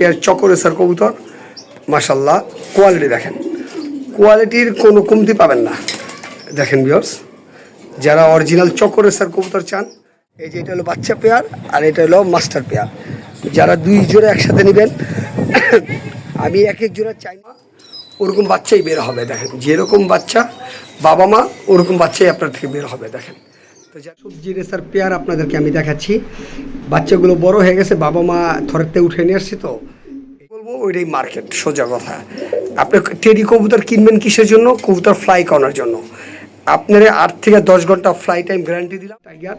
Pair চকরেসার কবুতর মাসাল্লাহ quality দেখেন। কোয়ালিটির কোনো কমতি পাবেন না। দেখেন বিয়র্স যারা অরিজিনাল চকরেসার কবুতর চান, এই যে এটা হলো বাচ্চা পেয়ার আর এটা হলো মাস্টার পেয়ার। যারা দুই জোড়া একসাথে নেবেন, আমি এক এক জোড়া চাই না, ওরকম বাচ্চাই বের হবে, দেখেন। যেরকম বাচ্চা বাবা মা ওরকম বাচ্চাই আপনার থেকে বের হবে, দেখেন। সবজি রেসার পেয়ার আপনাদেরকে আমি দেখাচ্ছি। বাচ্চাগুলো বড় হয়ে গেছে, বাবা মা থরেতে উঠে নিয়ে আসছি তো। বলব, ওইটাই মার্কেট, সোজা কথা। আপনি টেরি কবুতর কিনবেন কিসের জন্য? কবুতর ফ্লাই করার জন্য। আপনার আট থেকে দশ ঘণ্টা ফ্লাই টাইম গ্যারান্টি দিলাম টাইগার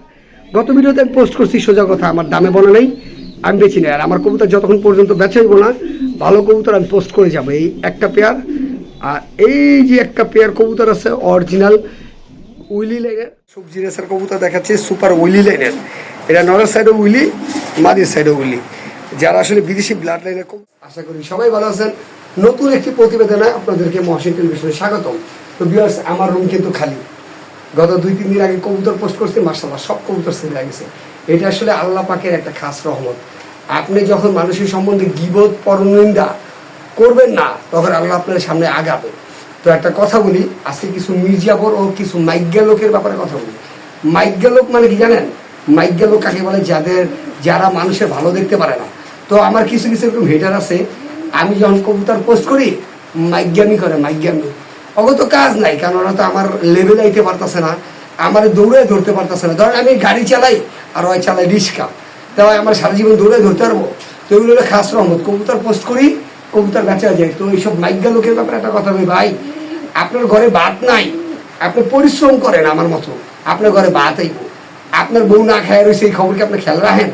গত ভিডিওতে আমি পোস্ট করছি, সোজা কথা, আমার দামে বলা নেই, আমি বেছি না আর আমার কবুতর যতক্ষণ পর্যন্ত বেচাইব না, ভালো কবুতর আমি পোস্ট করে যাব। এই একটা পেয়ার আর এই যে একটা পেয়ার কবুতর আছে অরিজিনাল উইলি লাইনের সবজি রেসার কবুতর দেখাচ্ছে, সুপার উইলি লাইনের। এটা নরের সাইডে উইলি, মাদির সাইডে উইলি। যারা আসলে বিদেশি ব্লাড লাইনের আশা করি সবাই ভালো আছেন। নতুন একটি প্রতিবেদনে আপনাদেরকে মহাশিন টেলিভিশনে স্বাগতম। তো বিয়ার্স আমার রুম কিন্তু খালি। গত দুই, তিন দিন আগে কবুতর পোস্ট করছি মার্শাল্লাহ সব কবুতর হয়ে গেছে। এটা আসলে আল্লাহ পাকের একটা খাস রহমত। আপনি যখন মানুষের সম্বন্ধে গিবত পরনিন্দা করবেন না, তখন আল্লাহ আপনার সামনে আগাবে। তো একটা কথা বলি, আজকে কিছু মির্জাবর ও কিছু মাইজ্ঞা লোকের ব্যাপারে কথা বলি। মাইজ্ঞা লোক মানে কি জানেন? মাইজ্ঞা লোক কাকে বলে? যাদের, যারা মানুষের ভালো দেখতে পারে না। তো আমার কিছু কিছু এরকম হেটার আছে। আমি যখন কবুতর পোস্ট করি মাইজ্ঞামি করে মাইজ্ঞামি অগত কাজ নাই, কারণ ওরা তো আমার লেভেল আইতে পারতেছে না। আমার দৌড়ে ধরতে পারতেছে না। ধরেন আমি গাড়ি চালাই, আর ওই চালাই রিক্সা। তাই আমার সারা জীবন দৌড়ে ধরতে পারব? তো ওইগুলো খাস রহমত। কবুতর পোস্ট করি কবুতর বেচা যায়। তো এইসব মাইজ্ঞা লোকের ব্যাপারে একটা কথা বলি, ভাই, আপনার ঘরে ভাত নাই, আপনি পরিশ্রম করেন আমার মতো, আপনার ঘরে ভাত আইব আপনার বউ না খায় রয়েছে, এই খবরকে আপনি খেয়াল রাখেন?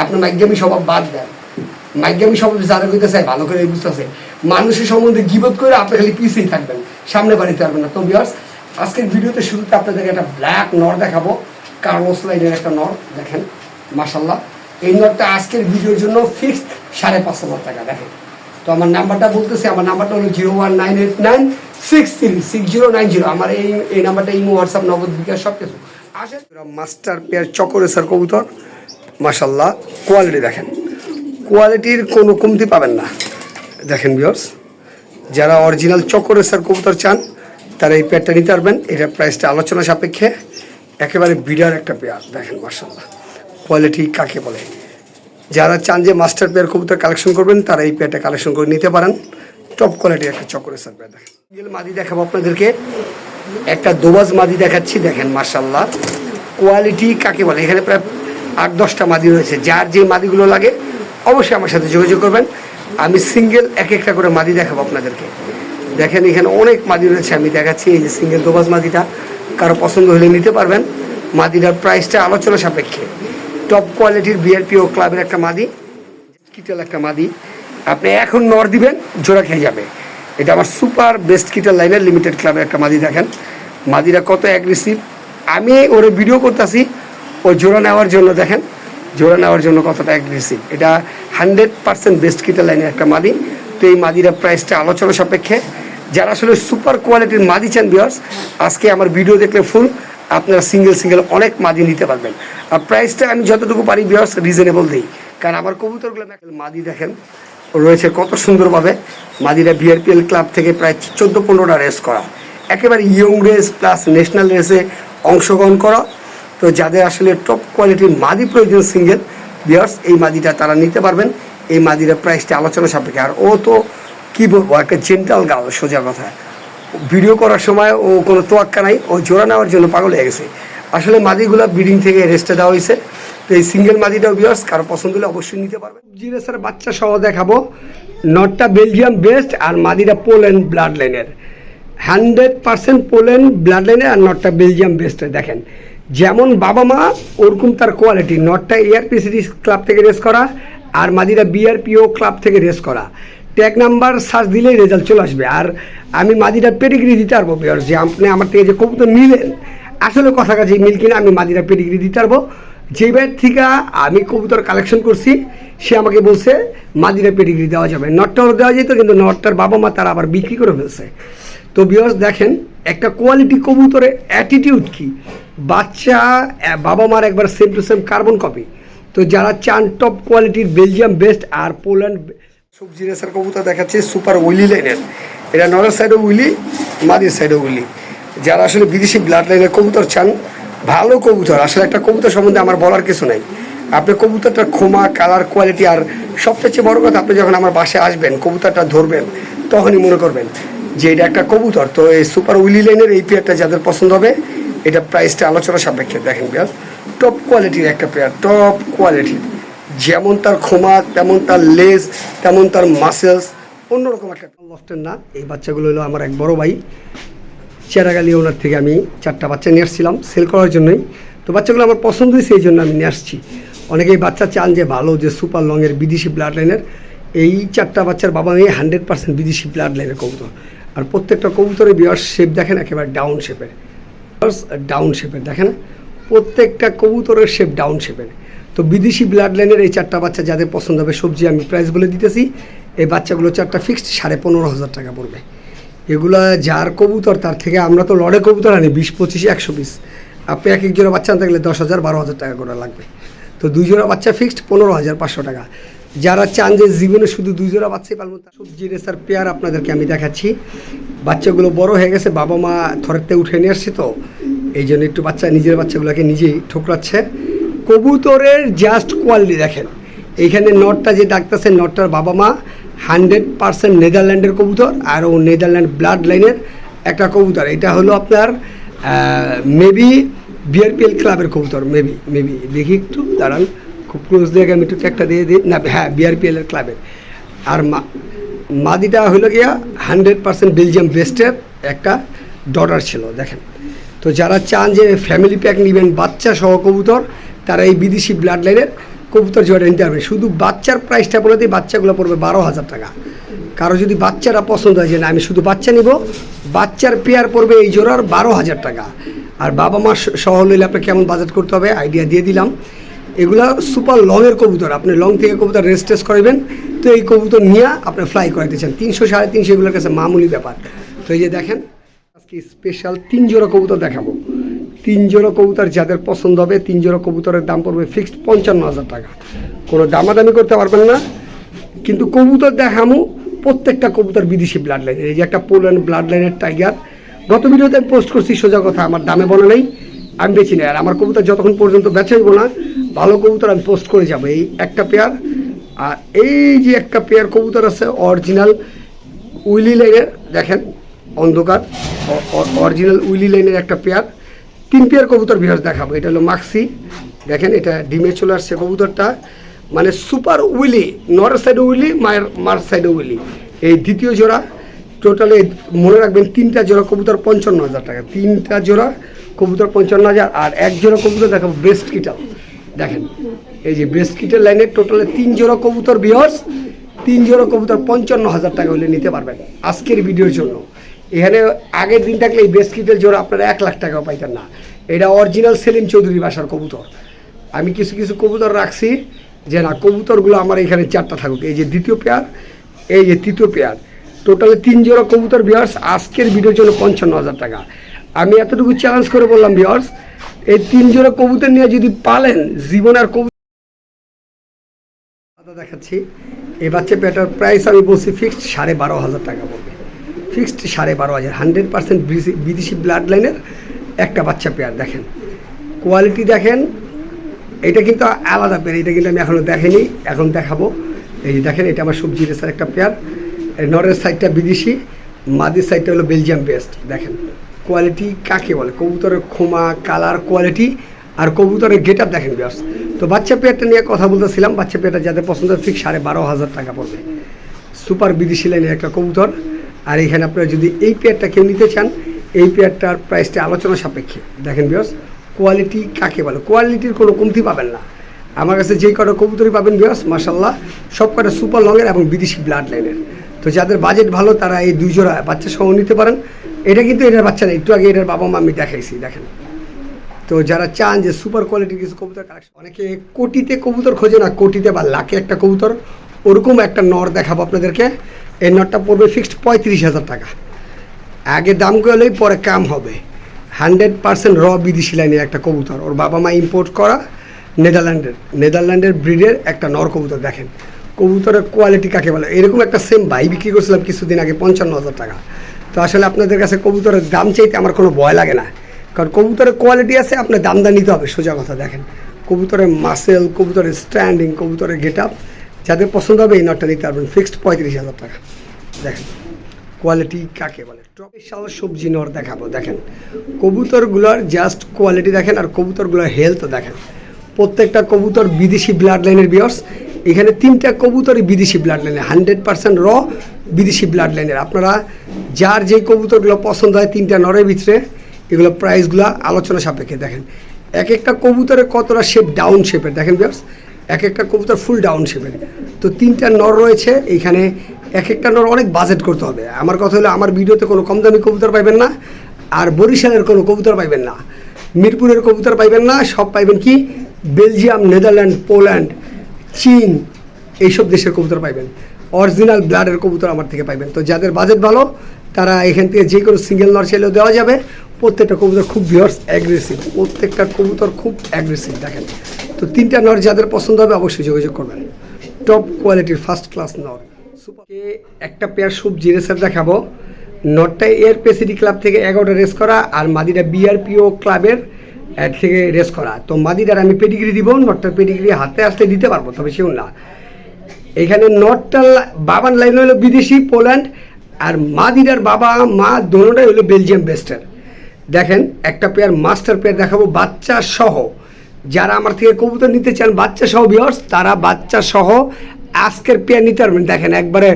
আপনার মাইজ্ঞামি স্বভাব বাদ দেন। মাইজ্ঞামি স্বভাব যারা কইতে চায় ভালো করে বুঝতেছে, মানুষের সম্বন্ধে গিবত করে আপনি খালি পিছিয়ে থাকবেন, সামনে বাড়িতে পারবেন না। তো বিয়ার্স আজকের ভিডিওতে শুরুতে আপনাদেরকে একটা ব্ল্যাক নর দেখাবো কার্লোস লাইনের একটা নর, দেখেন মাসাল্লাহ এই নরটা আজকের ভিডিওর জন্য ফিক্সড সাড়ে পাঁচ হাজার টাকা, দেখেন। তো আমার নাম্বারটা বলতেছি, আমার নাম্বারটা হলো zero one nine eight nine six three six zero nine zero. আমার এই এই নাম্বারটা ইমো, হোয়াটসঅ্যাপ, নগদ বিকাশ সব কিছু আসেন। মাস্টার পেয়ার চকরেসার কবুতর। মাসাল্লাহ কোয়ালিটি দেখেন। কোয়ালিটির কোনো কমতি পাবেন না। দেখেন বিয়র্স যারা অরিজিনাল চকরেসার কবুতর চান, তারা এই পেয়ারটা নিতে পারবেন। এটার প্রাইসটা আলোচনা সাপেক্ষে একেবারে বিডার একটা পেয়ার। দেখেন মাসাল্লাহ কোয়ালিটি কাকে বলে? যারা চান যে মাস্টার পেয়ার কবুতর কালেকশন করবেন, তারা এই পেয়ারটা কালেকশন করে নিতে পারেন। টপ কোয়ালিটির একটা চকরেসার পেয়ার মাদি দেখাবো আপনাদেরকে। একটা দোবাজ মাদি দেখাচ্ছি, দেখেন মার্শাল্লাহ কোয়ালিটি কাকে বলে? এখানে প্রায় আট, দশটা মাদি রয়েছে। যার যে মাদিগুলো লাগে, অবশ্যই আমার সাথে যোগাযোগ করবেন। আমি সিঙ্গেল এক একটা করে মাদি দেখাবো আপনাদেরকে। দেখেন এখানে অনেক মাদি রয়েছে, আমি দেখাচ্ছি এই যে সিঙ্গেল দোবাজ মাদিটা। কারও পছন্দ হলে নিতে পারবেন। মাদিটার প্রাইসটা আলোচনা সাপেক্ষে। টপ কোয়ালিটির বিআরপি ও ক্লাবের একটা মাদি কিটেল একটা মাদি, আপনি এখন নর দিবেন, জোড়া খেয়ে যাবে। এটা আমার সুপার বেস্ট কিটার লাইনের লিমিটেড ক্লাবের একটা মাদি দেখেন। মাদিরা কত অ্যাগ্রেসিভ আমি ওরে ভিডিও করতেছি ওই জোড়া নেওয়ার জন্য দেখেন, জোড়া নেওয়ার জন্য কতটা অ্যাগ্রেসিভ এটা হান্ড্রেড পার্সেন্ট বেস্ট কিটার লাইনের একটা মাদি। তো এই মাদিরা প্রাইসটা আলোচনা সাপেক্ষে। যারা আসলে সুপার কোয়ালিটির মাদি চান বিয়ার্স আজকে আমার ভিডিও দেখলে ফুল আপনারা সিঙ্গেল সিঙ্গেল অনেক মাদি নিতে পারবেন। আর প্রাইসটা আমি যতটুকু পারি বিয়ার্স রিজনেবল দিই। কারণ আমার কবুতরগুলো মাদি দেখেন, রয়েছে কত সুন্দরভাবে। মাদিরা বিআরপিএল ক্লাব থেকে প্রায় চোদ্দ, পনেরোটা রেস করা। একেবারে ইয়ং রেস প্লাস ন্যাশনাল রেসে অংশগ্রহণ করা। তো যাদের আসলে টপ কোয়ালিটির মাদি প্রয়োজন সিঙ্গেল বিয়ার্স এই মাদিটা তারা নিতে পারবেন। এই মাদিরা প্রাইসটা আলোচনা সাপেক্ষে। আর ও তো কী বলব, একটা জেন্টাল গাল সোজা কথা। ভিডিও করার সময় ও কোনো তোয়াক্কা নাই, ও জোড়া নেওয়ার জন্য পাগল হয়ে গেছে। আসলে মাদিগুলো ব্রিডিং থেকে রেস্টে দেওয়া হয়েছে। তো এই সিঙ্গেল মাদিটাও বিয়ার্স কারও পছন্দ হলে অবশ্যই নিতে পারবেন। জিরেসের বাচ্চা সহ দেখাবো। নটটা বেলজিয়াম বেস্ট আর মাদিটা পোল্যান্ড ব্লাড লাইনের হান্ড্রেড পার্সেন্ট পোল্যান্ড ব্লাড লাইনের আর নটটা বেলজিয়াম বেস্টের দেখেন। যেমন বাবা মা, ওরকম তার কোয়ালিটি নটটা এআরপি সিরিজ ক্লাব থেকে রেস করা আর মাদিরা বিআরপিও ক্লাব থেকে রেস করা। ট্যাগ নাম্বার সার্চ দিলেই রেজাল্ট চলে আসবে। আর আমি মাদিরা পেডিগ্রি দিতে পারব বিয়ার যে আপনি আমার থেকে যে কবুতর নিলেন, আসলে কথা কাছে মিল কিনা আমি মাদিরা পেডিগ্রি দিতে পারব। যে ব্যাট থেকে আমি কবুতর কালেকশন করছি, সে আমাকে বলছে, মাদিরা পেডিগ্রি দেওয়া যাবে। নটটাও দেওয়া যেত, কিন্তু নটটার বাবা মা তারা আবার বিক্রি করে ফেলছে। তো বিয়ার্স দেখেন, একটা কোয়ালিটি কবুতরের অ্যাটিটিউড কি? বাচ্চা বাবা মার একবার same to same carbon copy তো যারা চান টপ কোয়ালিটির বেলজিয়াম বেস্ট আর পোল্যান্ড সবজি রেসার কবুতর দেখাচ্ছে, সুপার উইলি লাইনের এটা নরের সাইডও উইলি, মাদির সাইডে উইলি। যারা আসলে বিদেশি ব্লাড লাইনের কবুতর চান, ভালো কবুতর। আসলে একটা কবুতর সম্বন্ধে আমার বলার কিছু নাই। আপনি কবুতরটা খোমা কালার কোয়ালিটি আর সবচেয়ে বড় কথা, আপনি যখন আমার বাসায় আসবেন, কবুতরটা ধরবেন, তখনই মনে করবেন যে এটা একটা কবুতর। তো এই সুপার উইলি লাইনের এই পেয়ারটা যাদের পছন্দ হবে, এটা প্রাইসটা আলোচনা সাপেক্ষে। দেখেন পেয়ার টপ কোয়ালিটির একটা পেয়ার টপ কোয়ালিটির যেমন তার খোমা তেমন তার লেজ তেমন তার মাসেলস অন্যরকম একটা লফটের না এই বাচ্চাগুলো হলো আমার এক বড় ভাই। চেরাগালি ওনার থেকে আমি চারটা বাচ্চা নিয়ে আসছিলাম সেল করার জন্যই। তো বাচ্চাগুলো আমার পছন্দ হয়েছে এই জন্য আমি নিয়ে আসছি। অনেকেই বাচ্চা চান যে ভালো, যে সুপার লংয়ের বিদেশি ব্লাড লাইনের এই চারটা বাচ্চার বাবা মেয়ে হান্ড্রেড পার্সেন্ট বিদেশি ব্লাড লাইনের কবুতর। আর প্রত্যেকটা কবুতরের বিয়ার শেপ দেখেন, একেবারে ডাউন শেপের ডাউন শেপের দেখেন? প্রত্যেকটা কবুতরের শেপ ডাউন শেপের তো বিদেশি ব্লাড লাইনের এই চারটা বাচ্চা যাদের পছন্দ হবে, সবজি আমি প্রাইস বলে দিতেছি, এই বাচ্চাগুলো চারটা ফিক্সড সাড়ে পনেরো হাজার টাকা পড়বে। এগুলা যার কবুতর, তার থেকে আমরা তো লড়ে কবুতর আনি, বিশ, পঁচিশে, একশো পিস। আপনি এক এক জোড়া বাচ্চা আনতে গেলে দশ হাজার, বারো হাজার টাকা করে লাগবে। তো দুই জোড়া বাচ্চা ফিক্সড পনেরো হাজার, পাঁচশো টাকা। যারা চান যে জীবনে শুধু দুই জোড়া বাচ্চাই পালবেন তার সবজি রেসার পেয়ার আপনাদেরকে আমি দেখাচ্ছি। বাচ্চাগুলো বড় হয়ে গেছে, বাবা মা থরেতে উঠে নিয়ে আসছে তো, এই জন্য একটু বাচ্চা, নিজের বাচ্চাগুলোকে নিজেই ঠোকরাচ্ছে। কবুতরের জাস্ট কোয়ালিটি দেখেন। এইখানে নটটা যে ডাকতেছে নটটার বাবা মা হান্ড্রেড পার্সেন্ট নেদারল্যান্ডের কবুতর আর ও নেদারল্যান্ড ব্লাড লাইনের একটা কবুতর। এটা হলো আপনার মেবি বিআরপিএল ক্লাবের কবুতর মেবি মেবি দেখি একটু, দাঁড়ান, খুব ক্লোজ দেখে আমি একটু একটা দিয়ে দিই। না হ্যাঁ বিআরপিএল এর ক্লাবের আর মা, মাদিটা হলো গিয়া হান্ড্রেড পার্সেন্ট বেলজিয়াম বেস্টের একটা ডটার ছিল, দেখেন। তো যারা চান যে ফ্যামিলি প্যাক নেবেন, বাচ্চা সহ কবুতর তারা এই বিদেশি ব্লাড লাইনের কবুতর জোড়া নিতে পারবে। শুধু বাচ্চার প্রাইসটা বলে দিই, বাচ্চাগুলো পড়বে বারো হাজার টাকা। কারও যদি বাচ্চারা পছন্দ হয় যে না, আমি শুধু বাচ্চা নিব, বাচ্চার পেয়ার পড়বে এই জোড়ার বারো হাজার টাকা। আর বাবা মা সহ লইলে আপনাকে কেমন বাজেট করতে হবে আইডিয়া দিয়ে দিলাম। এগুলা সুপার লংয়ের কবুতর, আপনি লং থেকে কবুতর রেস্ট টেস্ট করাবেন তো এই কবুতর নিয়ে আপনি ফ্লাই করাইতে চান। তিনশো সাড়ে তিনশো এগুলোর কাছে মামুলি ব্যাপার। তো এই যে দেখেন, আজকে স্পেশাল তিন জোড়া কবুতর দেখাবো। তিন জোড়া কবুতর যাদের পছন্দ হবে তিন জোড়া কবুতরের দাম পড়বে ফিক্সড পঞ্চান্ন হাজার টাকা। কোনো দামাদামি করতে পারবেন না। কিন্তু কবুতর দেখামু, প্রত্যেকটা কবুতর বিদেশি ব্লাড লাইনের এই যে একটা পোল্যান্ড ব্লাড লাইনের টাইগার গত ভিডিওতে আমি পোস্ট করছি, সোজা কথা, আমার দামে বলা নেই, আমি বেছি না আর আমার কবুতর যতক্ষণ পর্যন্ত বেচা হইব না, ভালো কবুতর আমি পোস্ট করে যাব। এই একটা পেয়ার আর এই যে একটা পেয়ার কবুতর আছে অরিজিনাল উইলি লাইনের, দেখেন অন্ধকার অরিজিনাল উইলি লাইনের একটা পেয়ার তিন পেয়ার কবুতর বিহার দেখাবো। এটা হলো মাক্সি। দেখেন, এটা ডিমে চলে আসছে কবুতরটা। মানে সুপার উইলি নরের সাইডে উইলি, মায়ের মার সাইডে উইলি। এই দ্বিতীয় জোড়া টোটালে মনে রাখবেন তিনটা জোড়া কবুতর পঞ্চান্ন হাজার টাকা। তিনটা জোড়া কবুতর পঞ্চান্ন হাজার, আর এক জোড়া কবুতর দেখাবো ব্রেস্ট কিটাল দেখেন, এই যে ব্রেস্ট কিটের লাইনে টোটালে তিন জোড়া কবুতর বিহস তিন জোড়া কবুতর পঞ্চান্ন হাজার টাকা হলে নিতে পারবেন আজকের ভিডিওর জন্য। এখানে আগের দিন থাকলে এই বেস্ট কিটের জোড়া আপনারা এক লাখ টাকাও পাইতেন না। এটা অরিজিনাল সেলিম চৌধুরী বাসার কবুতর। আমি কিছু কিছু কবুতর রাখছি যে না, কবুতরগুলো আমার এখানে চারটা থাকুক। এই যে দ্বিতীয় পেয়ার এই যে তৃতীয় পেয়ার টোটালে তিন জোড়া কবুতর বিয়ার্স আজকের ভিডিওর জন্য পঞ্চান্ন হাজার টাকা। আমি এতটুকু চ্যালেঞ্জ করে বললাম বিয়ার্স এই তিন জোড়া কবুতর নিয়ে যদি পালেন, জীবন আর কবুতর দেখাচ্ছি। এই বাচ্চা পেটার প্রাইস আমি বলছি ফিক্সড সাড়ে বারো হাজার টাকা পড়বে ফিক্সড সাড়ে বারো হাজার। হান্ড্রেড পার্সেন্ট বিদেশি ব্লাড লাইনের একটা বাচ্চা পেয়ার, দেখেন। কোয়ালিটি দেখেন, এটা কিন্তু আলাদা পেয়ার, এটা কিন্তু আমি এখনও দেখিনি, এখন দেখাবো। এই যে দেখেন, এটা আমার সবজি রেসার একটা পেয়ার। নরের সাইডটা বিদেশি, মাদির সাইডটা হলো বেলজিয়াম বেস্ট দেখেন। কোয়ালিটি কাকে বলে? কবুতরের খোমা কালার, কোয়ালিটি আর কবুতরের গেট আপ দেখেন বিয়ার্স তো বাচ্চা পেয়ারটা নিয়ে কথা বলতেছিলাম, বাচ্চা পেয়ারটা যাদের পছন্দ ঠিক সাড়ে বারো হাজার টাকা পড়বে। সুপার বিদেশি লাইনের একটা কবুতর। আর এখানে আপনারা যদি এই পেয়ারটা কেউ নিতে চান, এই পেয়ারটার প্রাইসটা আলোচনা সাপেক্ষে। দেখেন বিয়ার্স কোয়ালিটি কাকে বলে? কোয়ালিটির কোনো কমতি পাবেন না। আমার কাছে যেই কটা কবুতরই পাবেন বিয়ার্স মাসাল্লাহ সব কটা সুপার লংয়ের এবং বিদেশি ব্লাড লাইনের তো যাদের বাজেট ভালো, তারা এই দুই জোড়া বাচ্চা সহ নিতে পারেন। এটা কিন্তু এটার বাচ্চা নেই। একটু আগে এটার বাবা মা আমি দেখাইছি, দেখেন। তো যারা চান যে সুপার কোয়ালিটির কিছু কবুতর অনেকে কোটিতে কবুতর খোঁজে না, কোটিতে বা লাখে একটা কবুতর। ওরকম একটা নর দেখাবো আপনাদেরকে। এই নরটা পড়বে ফিক্সড পঁয়ত্রিশ হাজার টাকা। আগে দাম গেলেই পরে কাম হবে। হান্ড্রেড পার্সেন্ট র বিদেশি লাইনের একটা কবুতর। ওর বাবা মা ইম্পোর্ট করা নেদারল্যান্ডের নেদারল্যান্ডের ব্রিডের একটা নর কবুতর, দেখেন। কবুতরের কোয়ালিটি কাকে বলে? এরকম একটা সেম বাই বিক্রি করছিলাম কিছুদিন আগে, পঞ্চান্ন হাজার টাকা। তো আসলে আপনাদের কাছে কবুতরের দাম চাইতে আমার কোনো ভয় লাগে না। কারণ কবুতরের কোয়ালিটি আছে, আপনার দাম দা নিতে হবে। সোজা কথা, দেখেন। কবুতরের মাসেল কবুতরের স্ট্যান্ডিং কবুতরের গেট আপ যাদের পছন্দ হবে এই নটটা নিতে পারবেন। ফিক্সড পঁয়ত্রিশ হাজার টাকা। দেখেন কোয়ালিটি কাকে বলে? স্পেশাল সবজি নর দেখাবো, দেখেন। কবুতরগুলোর জাস্ট কোয়ালিটি দেখেন আর কবুতরগুলোর হেলথ দেখেন। প্রত্যেকটা কবুতর বিদেশি ব্লাড লাইনের বিয়ার্স এখানে তিনটা কবুতরই বিদেশি ব্লাড লাইনের হান্ড্রেড পার্সেন্ট র বিদেশি ব্লাড লাইনের আপনারা যার যে কবুতরগুলো পছন্দ হয়, তিনটা নরের ভিতরে এগুলো প্রাইসগুলো আলোচনা সাপেক্ষে দেখেন। এক একটা কবুতরের কতটা শেপ ডাউন শেপের দেখেন বিয়ার্স এক একটা কবুতর ফুল ডাউন শেপের তো তিনটা নর রয়েছে, এইখানে এক একটা নর অনেক বাজেট করতে হবে। আমার কথা হলো, আমার ভিডিওতে কোনো কম দামি কবুতর পাইবেন না, আর বরিশালের কোনো কবুতর পাইবেন না। মিরপুরের কবুতর পাইবেন না, সব পাইবেন কি? বেলজিয়াম, নেদারল্যান্ড, পোল্যান্ড, চীন, এইসব দেশের কবুতর পাইবেন। অরিজিনাল ব্লাডের কবুতর আমার থেকে পাইবেন। তো যাদের বাজেট ভালো, তারা এখান থেকে যে কোনো সিঙ্গেল নর চাইলেও দেওয়া যাবে। প্রত্যেকটা কবুতর খুব ভিওর্স অ্যাগ্রেসিভ প্রত্যেকটা কবুতর খুব অ্যাগ্রেসিভ দেখেন। তো তিনটা নর যাদের পছন্দ হবে অবশ্যই যোগাযোগ করবেন। টপ কোয়ালিটির ফার্স্ট ক্লাস নর। সুপার একটা পেয়ার সবজি রেসার দেখাবো। নটটা এর পেসিডি ক্লাব থেকে এগারোটা রেস করা আর মাদিটা বিআরপিও ক্লাবের থেকে রেস করা। তো মাদিটার আমি পেডিগ্রি দিব নটটার পেডিগ্রি হাতে আসতে দিতে পারব, তবে সেও না। এখানে নটটা বাবার লাইন হলো বিদেশি পোল্যান্ড আর মাদিরার বাবা, মা, দোনোটাই হলো বেলজিয়াম বেস্টার দেখেন, একটা পেয়ার মাস্টার পেয়ার দেখাবো, বাচ্চা সহ। যারা আমার থেকে কবুতর নিতে চান, বাচ্চা সহ বিহর্স তারা বাচ্চা সহ আজকের পেয়ার নিতে পারবেন। দেখেন, একবারে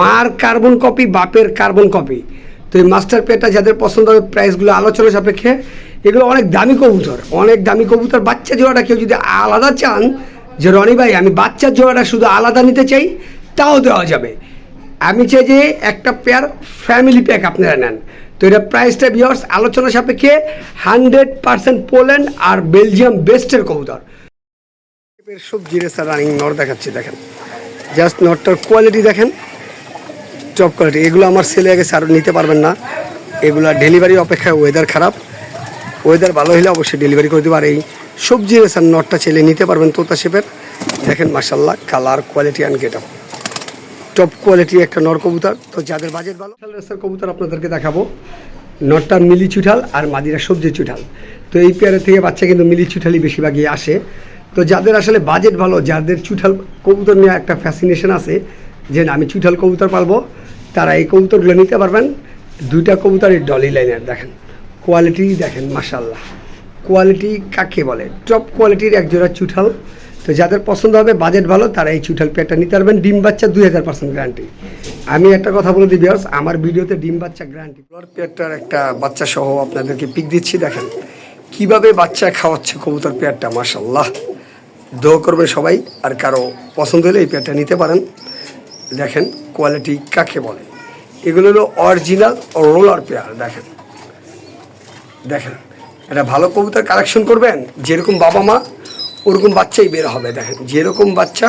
মার কার্বন কপি বাপের কার্বন কপি তো এই মাস্টার পেয়ারটা যাদের পছন্দ হবে প্রাইসগুলো আলোচনা সাপেক্ষে, এগুলো অনেক দামি কবুতর, অনেক দামি কবুতর। বাচ্চা জোড়াটা কেউ যদি আলাদা চান, যে রনি ভাই, আমি বাচ্চার জোড়াটা শুধু আলাদা নিতে চাই, তাও দেওয়া যাবে। আমি চাই যে একটা পেয়ার ফ্যামিলি প্যাক আপনারা নেন। এটা প্রাইসটা বিয়ার্স আলোচনা সাপেক্ষে হান্ড্রেড পার্সেন্ট পোল্যান্ড আর বেলজিয়াম বেস্টের কবুতর। সবজি রেসার রানিং নর দেখাচ্ছি, দেখেন। জাস্ট নটটার কোয়ালিটি দেখেন টপ কোয়ালিটি এগুলো আমার সেলে গেছে আরও নিতে পারবেন না। এগুলো ডেলিভারি অপেক্ষায় ওয়েদার খারাপ। ওয়েদার ভালো হলে অবশ্যই ডেলিভারি করে দেবো। আর এই সবজি রেসার নটটা ছেলে নিতে পারবেন তোতা শেপের দেখেন মার্শাল্লাহ colour quality and get up top quality একটা নর কবুতর। তো যাদের বাজেট ভালো রেসার কবুতর আপনাদেরকে দেখাবো। নটটা মিলি চুঠাল আর মাদিরা সবজি চুঠাল। তো এই পেয়ারের থেকে বাচ্চা কিন্তু মিলি চুঠালই বেশিরভাগই আসে। তো যাদের আসলে বাজেট ভালো, যাদের চুঠাল কবুতর নিয়ে একটা ফ্যাসিনেশন আছে, যে আমি চুঠাল কবুতর পারব তারা এই কবুতরগুলো নিতে পারবেন। দুইটা কবুতরের ডলি লাইনের দেখেন। কোয়ালিটি দেখেন মাসাল্লাহ কোয়ালিটি কাকে বলে? টপ কোয়ালিটির একজোড়া চুঠাল। তো যাদের পছন্দ হবে বাজেট ভালো, তারা এই চুঠাল পেয়ারটা নিতে পারবেন। ডিম বাচ্চা দুই হাজার পার্সেন্ট গ্যারান্টি আমি একটা কথা বলে দিই আমার ভিডিওতে ডিম বাচ্চা গ্যারান্টি ব্লড পেয়ারটার একটা বাচ্চা সহ আপনাদেরকে পিক দিচ্ছি, দেখেন। কীভাবে বাচ্চা খাওয়াচ্ছে কবুতর পেয়ারটা মাসাল্লাহ দোয়া করবেন সবাই, আর কারও পছন্দ হলে এই পেয়ারটা নিতে পারেন। দেখেন কোয়ালিটি কাকে বলে? এগুলো হলো অরিজিনাল রোলার পেয়ার, দেখেন। দেখেন, এটা ভালো কবুতর কালেকশন করবেন? যেরকম বাবা মা ওরকম বাচ্চাই বের হবে, দেখেন। যেরকম বাচ্চা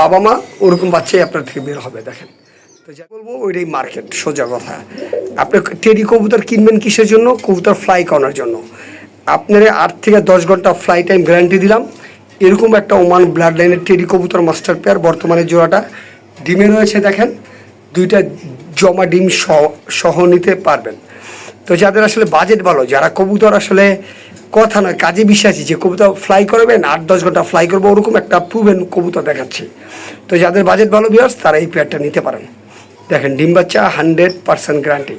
বাবা মা, ওরকম বাচ্চাই আপনার থেকে বের হবে, দেখেন। তো যা বলব, ওইটাই মার্কেট, সোজা কথা। আপনি টেরি কবুতর কিনবেন কিসের জন্য? কবুতর ফ্লাই করার জন্য। আপনার আট থেকে দশ ঘণ্টা ফ্লাই টাইম গ্যারান্টি দিলাম। এরকম একটা ওমান ব্লাড লাইনের টেরি কবুতর মাস্টার পেয়ার বর্তমানে জোড়াটা ডিমে রয়েছে, দেখেন। দুইটা জমা ডিম সহ নিতে পারবেন। তো যাদের আসলে বাজেট ভালো, যারা কবুতর আসলে কথা নয়, কাজে বিশ্বাসী যে কবুতর ফ্লাই করবেন আট, দশ ঘণ্টা ফ্লাই করব, ওরকম একটা প্রুভেন কবুতর দেখাচ্ছি। তো যাদের বাজেট ভালো বিয়ার্স তারা এই পেয়ারটা নিতে পারেন। দেখেন, ডিম বাচ্চা হান্ড্রেড পার্সেন্ট গ্যারান্টি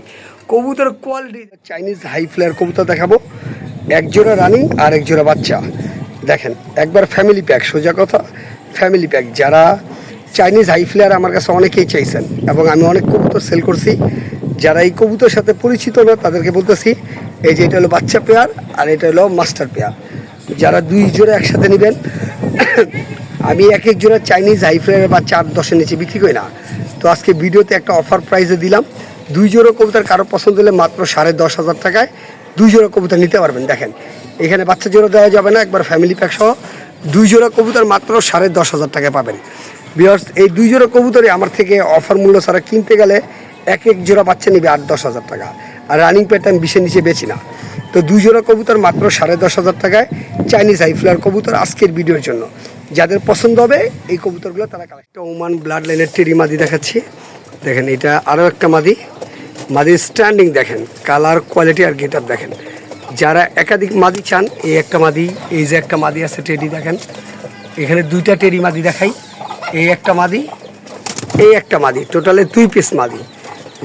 কবুতর কোয়ালিটি চাইনিজ হাই ফ্লেয়ার কবুতর দেখাবো। এক জোড়া রানিং আর এক জোড়া বাচ্চা। দেখেন, একবার ফ্যামিলি প্যাক সোজা কথা ফ্যামিলি প্যাক যারা চাইনিজ হাই ফ্লেয়ার আমার কাছে অনেকেই চাইছেন, এবং আমি অনেক কবুতর সেল করছি। যারা এই কবুতর সাথে পরিচিত না, তাদেরকে বলতেছি এই যে এটা হলো বাচ্চা পেয়ার আর এটা হলো মাস্টার পেয়ার। যারা দুই জোড়া একসাথে নেবেন, আমি এক এক জোড়া চাইনিজ হাই ফ্লেয়ারের বাচ্চা আট দশের নিচে বিক্রি করি না। তো আজকে ভিডিওতে একটা অফার প্রাইসে দিলাম। দুই জোড়া কবুতর কারও পছন্দ হলে মাত্র সাড়ে দশ হাজার টাকায় দুই জোড়া কবুতর নিতে পারবেন, দেখেন। এখানে বাচ্চা জোড়া দেওয়া যাবে না, একবার ফ্যামিলি প্যাক সহ। দুই জোড়া কবুতর মাত্র সাড়ে দশ হাজার টাকায় পাবেন। বিয়ার্স এই দুই জোড়া কবুতরই আমার থেকে অফার মূল্য ছাড়া কিনতে গেলে এক এক জোড়া বাচ্চা নিবে আট দশ হাজার টাকা। আর রানিং পেয়ারটা আমি বিশের নিচে বেচি না। তো দুই জোড়া কবুতর মাত্র সাড়ে দশ হাজার টাকায় চাইনিজ হাইফ্লার কবুতর আজকের ভিডিওর জন্য। যাদের পছন্দ হবে, এই কবুতরগুলো তারা কালেক্ট ওমান ব্লাড লাইনের টেরি মাদি দেখাচ্ছি। দেখেন, এটা আরও একটা মাদি। মাদির স্ট্যান্ডিং দেখেন কালার কোয়ালিটি আর গেট দেখেন। যারা একাধিক মাদি চান, এই একটা মাদি, এই যে একটা মাদি আছে টেডি দেখেন। এখানে দুইটা টেরি মাদি দেখাই। এই একটা মাদি, এই একটা মাদি টোটালে দুই পিস মাদি।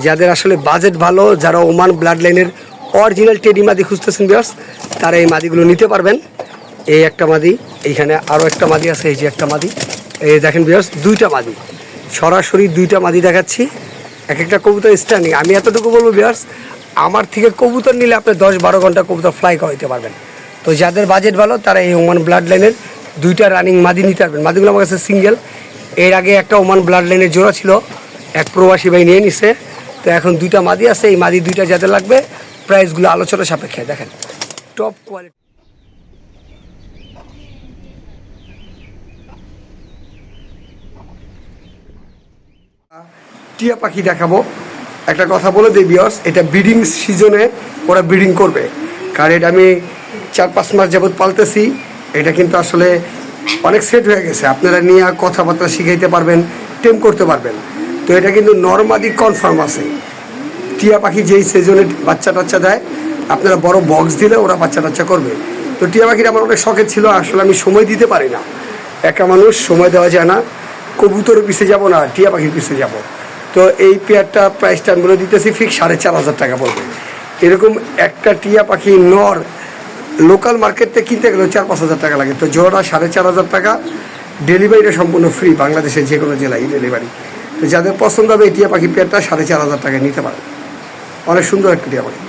যাদের আসলে বাজেট ভালো, যারা ওমান ব্লাড লাইনের অরিজিনাল টেডি মাদি খুঁজতেছেন বিয়ার্স তারা এই মাদিগুলো নিতে পারবেন। এই একটা মাদি, এইখানে আরও একটা মাদি আছে, এই যে একটা মাদি। এই দেখেন বিয়ার্স দুইটা মাদি। সরাসরি দুইটা মাদি দেখাচ্ছি। এক একটা কবুতর স্ট্যান্ডিং আমি এতটুকু বলব বিয়ার্স আমার থেকে কবুতর নিলে আপনি দশ বারো ঘণ্টা কবুতর ফ্লাই করাইতে পারবেন। তো যাদের বাজেট ভালো, তারা এই ওমান ব্লাড লাইনের দুইটা রানিং মাদি নিতে পারবেন। মাদিগুলো আমার কাছে সিঙ্গেল এর আগে একটা ওমান ব্লাড লাইনের জোড়া ছিল, এক প্রবাসী ভাই নিয়ে নিছে। তো এখন দুইটা মাদি আছে, এই মাদি দুইটা যাদের লাগবে প্রাইসগুলো আলোচনা সাপেক্ষে, দেখেন। টপ কোয়ালিটি টিয়া পাখি দেখাবো। একটা কথা বলে দিই বিয়স এটা ব্রিডিং সিজনে ওরা ব্রিডিং করবে। কারণ এটা আমি চার পাঁচ মাস যাবত পালতেছি, এটা কিন্তু আসলে অনেক সেট হয়ে গেছে। আপনারা নিয়ে কথাবার্তা শিখাইতে পারবেন টেম করতে পারবেন। তো এটা কিন্তু নর্মাদি কনফার্ম আছে। টিয়া পাখি যেই সিজনে বাচ্চা টাচ্চা দেয়, আপনারা বড় বক্স দিলে ওরা বাচ্চা টাচ্চা করবে। তো টিয়া পাখির আমার অনেক শখের ছিল, আসলে আমি সময় দিতে পারি না। একা মানুষ, সময় দেওয়া যায় না। কবুতরের পিছে যাব না, টিয়া পাখির পিছে যাব। তো এই পেয়ারটা প্রাইসটা আমি বলে দিতেছি ফিক্স সাড়ে চার হাজার টাকা পড়বে। এরকম একটা টিয়া পাখি নর লোকাল মার্কেটে কিনতে গেলে চার পাঁচ হাজার টাকা লাগে। তো জোড়া সাড়ে চার হাজার টাকা। ডেলিভারিটা সম্পূর্ণ ফ্রি বাংলাদেশের যে কোনো জেলায় ডেলিভারি যাদের পছন্দ হবে এই টিয়া পাখি পেয়ারটা সাড়ে চার হাজার টাকায় নিতে পারে অনেক সুন্দর একটা টিয়া পাখি।